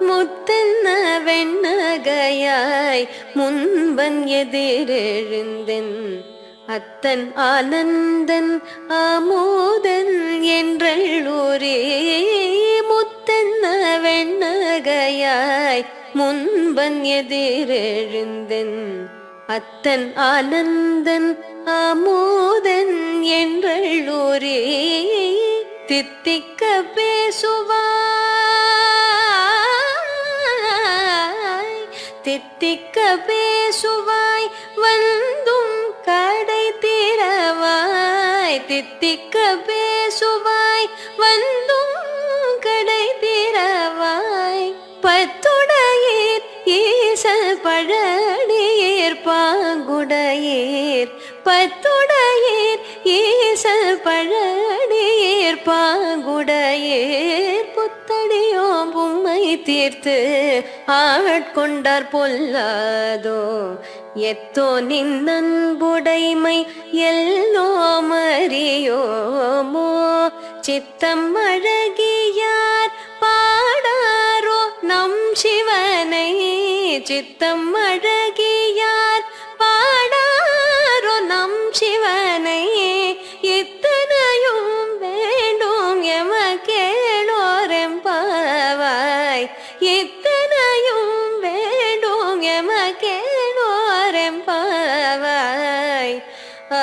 முத்தென்ன வெண்ணகையாய் முன்பன் எதிரெழுந்தன் அத்தன் ஆனந்தன் ஆமோதன் என்றூரே முத்தென்ன வெண்ணகையாய் முன்பன் எதிரெழுந்தன் அத்தன் ஆனந்தன் ஆமோதன் என்றூரே தித்திக்க பேசுவாய் தித்திக்க பேசுவாய் வந்தும் கடை தீரவாய் தித்திக்க பேசுவாய் வந்தும் கடை தீரவாய் பத்துடையீர் ஈசல் பழனியேர் பாங்குடையீர். பத்துடையீர் ஈசல் பழனியேர் பாங்குடையீர். புத்தடியோ தீர்த்து ஆட்கொண்டார் பொல்லாதோ? எத்தோ நின்னன்புடைமை எல்லோ மறியோமோ சித்தம் அழகியார் பாடாரோ நம் சிவனை? சித்தம் அழகியார் பாடாரோ நம் சிவன்? இத்தனையும் வேண்டும் எமக்கே நோரம்பாவாய் ஆ